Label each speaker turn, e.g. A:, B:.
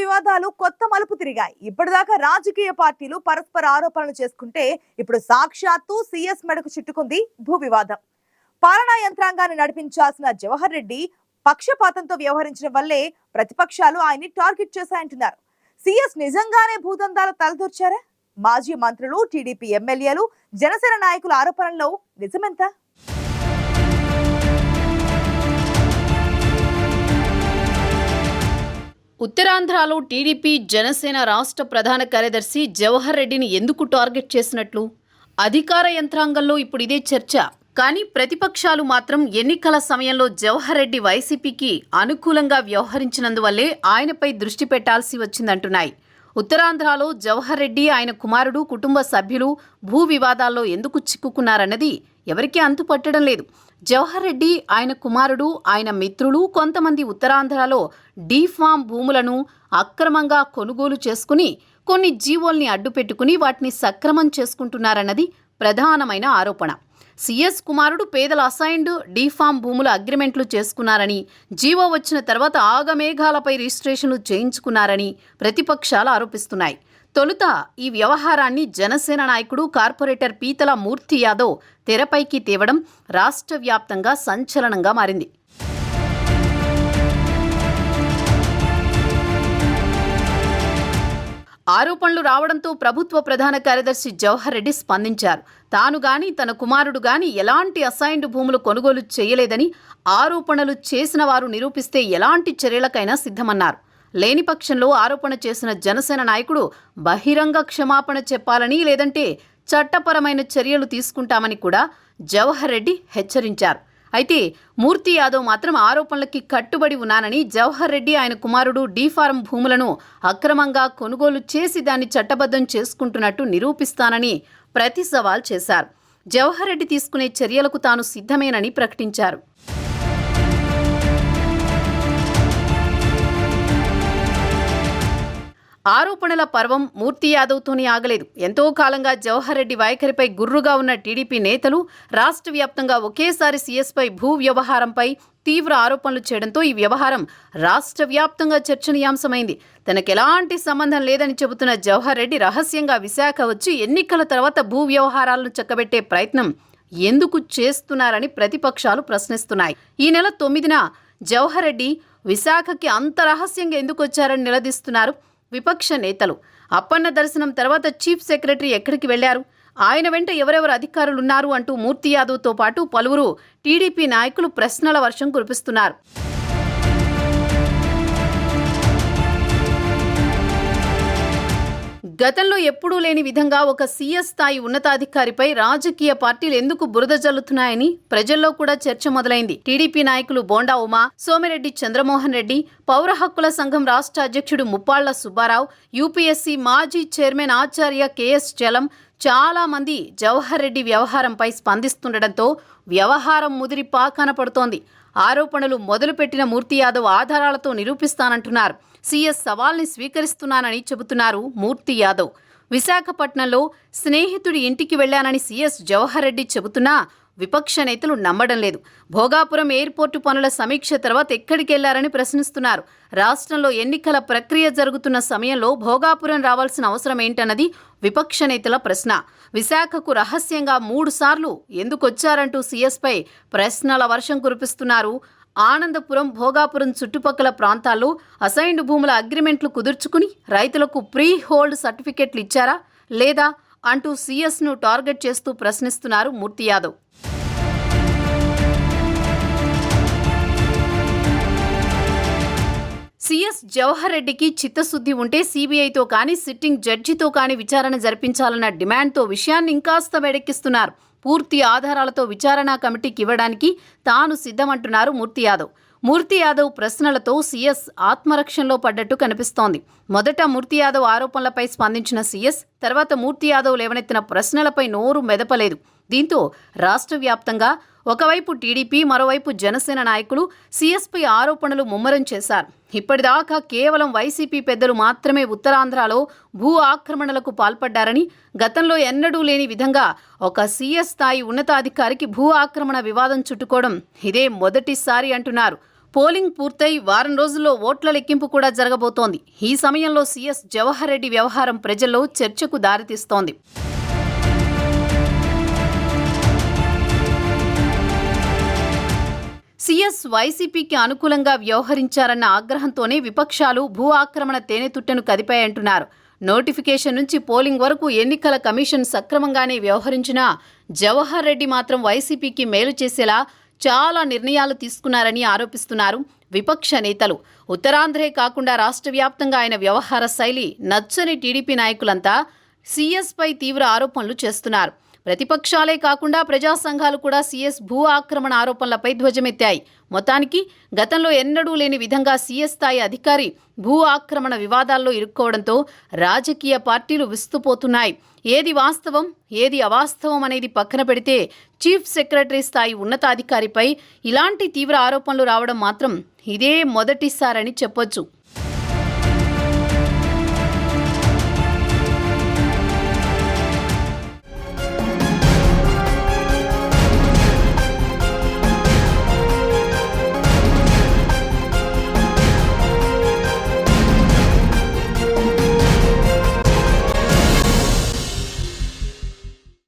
A: వివాదాలు కొత్త మలుపు తిరిగాయి. ఇప్పటిదాకా రాజకీయ పార్టీలు పరస్పర ఆరోపణలు చేసుకుంటే ఇప్పుడు సాక్షాత్తు సీఎస్ మెడకు చుట్టుకుంది భూ వివాదం పాలనా యంత్రాంగాన్ని నడిపించాల్సిన జవహర్ రెడ్డి పక్షపాతంతో వ్యవహరించడం వల్లే ప్రతిపక్షాలు ఆయన్ని టార్గెట్ చేశాయంటున్నారు. సీఎస్ నిజంగానే భూదందాలు తలదూర్చారా? మాజీ మంత్రులు టీడీపీ ఎమ్మెల్యేలు జనసేన నాయకుల ఆరోపణల్లో నిజమెంత?
B: ఉత్తరాంధ్రలో టీడీపీ జనసేన రాష్ట్ర ప్రధాన కార్యదర్శి జవహర్ రెడ్డిని ఎందుకు టార్గెట్ చేసినట్లు? అధికార యంత్రాంగంలో ఇప్పుడు ఇదే చర్చ. కానీ ప్రతిపక్షాలు మాత్రం ఎన్నికల సమయంలో జవహర్ రెడ్డి వైసీపీకి అనుకూలంగా వ్యవహరించినందువల్లే ఆయనపై దృష్టి పెట్టాల్సి వచ్చిందంటున్నాయి. ఉత్తరాంధ్రలో జవహర్ రెడ్డి ఆయన కుమారుడు కుటుంబ సభ్యులు భూ వివాదాల్లో ఎందుకు చిక్కుకున్నారన్నది ఎవరికీ అంతుపట్టడం లేదు. జవహర్ రెడ్డి ఆయన కుమారుడు ఆయన మిత్రులు కొంతమంది ఉత్తరాంధ్రలో డీఫామ్ భూములను అక్రమంగా కొనుగోలు చేసుకుని కొన్ని జీవోల్ని అడ్డుపెట్టుకుని వాటిని సక్రమం చేసుకుంటున్నారన్నది ప్రధానమైన ఆరోపణ. సిఎస్ కుమారుడు పేదల అసైన్డ్ డీఫామ్ భూముల అగ్రిమెంట్లు చేసుకున్నారని జీవో వచ్చిన తర్వాత ఆగమేఘాలపై రిజిస్ట్రేషన్లు చేయించుకున్నారని ప్రతిపక్షాలు ఆరోపిస్తున్నాయి. తొలుత ఈ వ్యవహారాన్ని జనసేన నాయకుడు కార్పొరేటర్ పీతల మూర్తి యాదవ్ తెరపైకి తేవడం రాష్ట్ర వ్యాప్తంగా సంచలనంగా మారింది. ఆరోపణలు రావడంతో ప్రభుత్వ ప్రధాన కార్యదర్శి జవహర్ రెడ్డి స్పందించారు. తాను గాని తన కుమారుడు గాని ఎలాంటి అసైన్డ్ భూములు కొనుగోలు చేయలేదని ఆరోపణలు చేసిన వారు నిరూపిస్తే ఎలాంటి చర్యలకైనా సిద్ధమన్నారు. లేని పక్షంలో ఆరోపణ చేసిన జనసేన నాయకుడు బహిరంగ క్షమాపణ చెప్పాలని లేదంటే చట్టపరమైన చర్యలు తీసుకుంటామని కూడా జవహర్ రెడ్డి హెచ్చరించారు. అయితే మూర్తి యాదవ్ మాత్రం ఆరోపణలకి కట్టుబడి ఉన్నానని జవహర్ రెడ్డి ఆయన కుమారుడు డీఫారం భూములను అక్రమంగా కొనుగోలు చేసి దాన్ని చట్టబద్ధం చేసుకుంటున్నట్టు నిరూపిస్తానని ప్రతి సవాల్ చేశారు. జవహర్ రెడ్డి తీసుకునే చర్యలకు తాను సిద్ధమేనని ప్రకటించారు. ఆరోపణల పర్వం మూర్తి యాదవ్తోనే ఆగలేదు. ఎంతో కాలంగా జవహర్ రెడ్డి వైఖరిపై గుర్రుగా ఉన్న టీడీపీ నేతలు రాష్ట్ర వ్యాప్తంగా ఒకేసారి సీఎస్పై భూ వ్యవహారంపై తీవ్ర ఆరోపణలు చేయడంతో ఈ వ్యవహారం రాష్ట్ర వ్యాప్తంగా చర్చనీయాంశమైంది. తనకెలాంటి సంబంధం లేదని చెబుతున్న జవహర్ రెడ్డి రహస్యంగా విశాఖ వచ్చి ఎన్నికల తర్వాత భూ వ్యవహారాలను చక్కబెట్టే ప్రయత్నం ఎందుకు చేస్తున్నారని ప్రతిపక్షాలు ప్రశ్నిస్తున్నాయి. ఈ నెల తొమ్మిదిన జవహర్ రెడ్డి విశాఖకి అంత రహస్యంగా ఎందుకు వచ్చారని నిలదీస్తున్నారు. విపక్ష నేతలు. అప్పన్న దర్శనం తర్వాత చీఫ్ సెక్రటరీ ఎక్కడికి వెళ్ళారు ఆయన వెంట ఎవరెవరు అధికారులున్నారు అంటూ మూర్తి యాదవ్తో పాటు పలువురు టీడీపీ నాయకులు ప్రశ్నల వర్షం కురిపిస్తున్నారు. గతంలో ఎప్పుడూ లేని విధంగా ఒక సీఎస్ స్థాయి ఉన్నతాధికారిపై రాజకీయ పార్టీలు ఎందుకు బురద జల్లుతున్నాయని ప్రజల్లో కూడా చర్చ మొదలైంది. టీడీపీ నాయకులు బోండా ఉమా సోమిరెడ్డి చంద్రమోహన్ రెడ్డి పౌర హక్కుల సంఘం రాష్ట్ర అధ్యక్షుడు ముప్పాళ్ళ సుబ్బారావు యూపీఎస్సీ మాజీ చైర్మన్ ఆచార్య కెఎస్ చలం చాలా మంది జవహర్ రెడ్డి వ్యవహారంపై స్పందిస్తుండటంతో వ్యవహారం ముదిరి పాకాన ఆరోపణలు మొదలుపెట్టిన మూర్తి యాదవ్ ఆధారాలతో నిరూపిస్తానంటున్నారు. సీఎస్ సవాల్ని స్వీకరిస్తున్నానని చెబుతున్నారు మూర్తి యాదవ్. విశాఖపట్నంలో స్నేహితుడి ఇంటికి వెళ్ళానని సీఎస్ జవహర్ రెడ్డి చెబుతున్నా విపక్ష నేతలు నమ్మడం లేదు. భోగాపురం ఎయిర్పోర్టు పనుల సమీక్ష తర్వాత ఎక్కడికి వెళ్ళారని ప్రశ్నిస్తున్నారు. రాష్ట్రంలో ఎన్నికల ప్రక్రియ జరుగుతున్న సమయంలో భోగాపురం రావాల్సిన అవసరం ఏంటన్నది విపక్ష నేతల ప్రశ్న. విశాఖకు రహస్యంగా మూడుసార్లు ఎందుకొచ్చారంటూ సీఎస్పై ప్రశ్నల వర్షం కురిపిస్తున్నారు. ఆనందపురం భోగాపురం చుట్టుపక్కల ప్రాంతాల్లో అసైన్డ్ భూముల అగ్రిమెంట్లు కుదుర్చుకుని రైతులకు ప్రీ హోల్డ్ సర్టిఫికెట్లు ఇచ్చారా? లేదా? అంటూ సీఎస్ను టార్గెట్ చేస్తూ ప్రశ్నిస్తున్నారు మూర్తి యాదవ్. సీఎస్ జవహర్ రెడ్డికి చిత్తశుద్ధి ఉంటే సీబీఐతో కానీ సిట్టింగ్ జడ్జితో కానీ విచారణ జరిపించాలన్న డిమాండ్తో విషయాన్ని ఇంకాస్త వేడెక్కిస్తున్నారు. పూర్తి ఆధారాలతో విచారణ కమిటీకి ఇవ్వడానికి తాను సిద్ధమంటున్నారు మూర్తి యాదవ్. మూర్తి యాదవ్ ప్రశ్నలతో సీఎస్ ఆత్మరక్షణలో పడ్డట్టు కనిపిస్తోంది. మొదట మూర్తి యాదవ్ ఆరోపణలపై స్పందించిన సీఎస్ తర్వాత మూర్తి యాదవ్ లేవనెత్తిన ప్రశ్నలపై నోరు మెదపలేదు. దీంతో రాష్ట్ర వ్యాప్తంగా ఒకవైపు టీడీపీ మరోవైపు జనసేన నాయకులు సీఎస్పై ఆరోపణలు ముమ్మరం చేశారు. ఇప్పటిదాకా కేవలం వైసీపీ పెద్దలు మాత్రమే ఉత్తరాంధ్రలో భూ ఆక్రమణలకు పాల్పడ్డారని గతంలో ఎన్నడూ లేని విధంగా ఒక సీఎస్ స్థాయి ఉన్నతాధికారికి భూ ఆక్రమణ వివాదం చుట్టుకోవడం ఇదే మొదటిసారి అంటున్నారు. పోలింగ్ పూర్తయి వారం రోజుల్లో ఓట్ల లెక్కింపు కూడా జరగబోతోంది. ఈ సమయంలో సీఎస్ జవహర్ రెడ్డి వ్యవహారం ప్రజల్లో చర్చకు దారితీస్తోంది. సీఎస్ వైసీపీకి అనుకూలంగా వ్యవహరించారన్న ఆగ్రహంతోనే విపక్షాలు భూ ఆక్రమణ తేనెతుట్టెను కదిపాయంటున్నారు. నోటిఫికేషన్ నుంచి పోలింగ్ వరకు ఎన్నికల కమిషన్ సక్రమంగానే వ్యవహరించినా జవహర్ రెడ్డి మాత్రం వైసీపీకి మేలు చేసేలా చాలా నిర్ణయాలు తీసుకున్నారని ఆరోపిస్తున్నారు విపక్ష నేతలు. ఉత్తరాంధ్రే కాకుండా రాష్ట్ర వ్యాప్తంగా ఆయన వ్యవహార శైలి నచ్చని టీడీపీ నాయకులంతా సీఎస్పై తీవ్ర ఆరోపణలు చేస్తున్నారు. ప్రతిపక్షాలే కాకుండా ప్రజా సంఘాలు కూడా సీఎస్ భూ ఆక్రమణ ఆరోపణలపై ధ్వజమెత్తాయి. మొత్తానికి గతంలో ఎన్నడూ లేని విధంగా సీఎస్ స్థాయి అధికారి భూ ఆక్రమణ వివాదాల్లో ఇరుక్కోవడంతో రాజకీయ పార్టీలు విస్తుపోతున్నాయి. ఏది వాస్తవం ఏది అవాస్తవం అనేది పక్కన పెడితే చీఫ్ సెక్రటరీ స్థాయి ఉన్నతాధికారిపై ఇలాంటి తీవ్ర ఆరోపణలు రావడం మాత్రం ఇదే మొదటిసారని చెప్పొచ్చు.